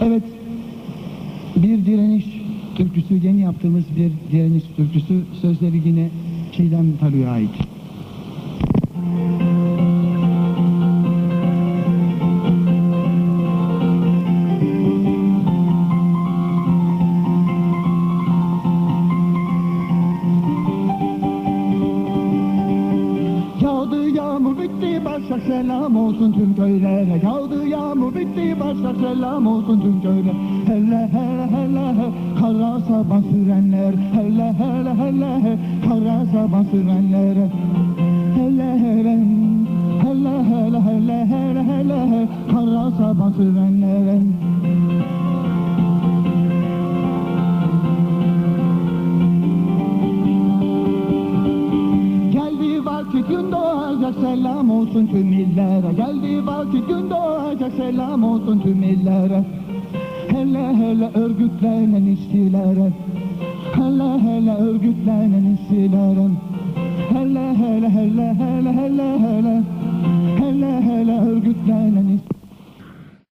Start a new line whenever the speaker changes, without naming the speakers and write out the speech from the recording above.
Evet, bir direniş türküsü, yeni yaptığımız bir direniş türküsü sözleri yine Çiğdem Talu'ya ait. Bitti başlar selam olsun tüm köylere. Yağdı yağmur bitti başlar selam olsun tüm köylere Hele hele hele he, kara sabah sürenler. Hele hele hele he, kara sabah sürenler. Hele hele hele hele hele hele hele he, kara sabah sürenler Vakit gün doğacak selam olsun tüm illere Geldi vakit gün doğacak selam olsun tüm illere Hele hele örgütlenen işçilere. Hele hele örgütlenen işçilere. Hele hele hele hele hele hele. Hele hele örgütlenen işçilere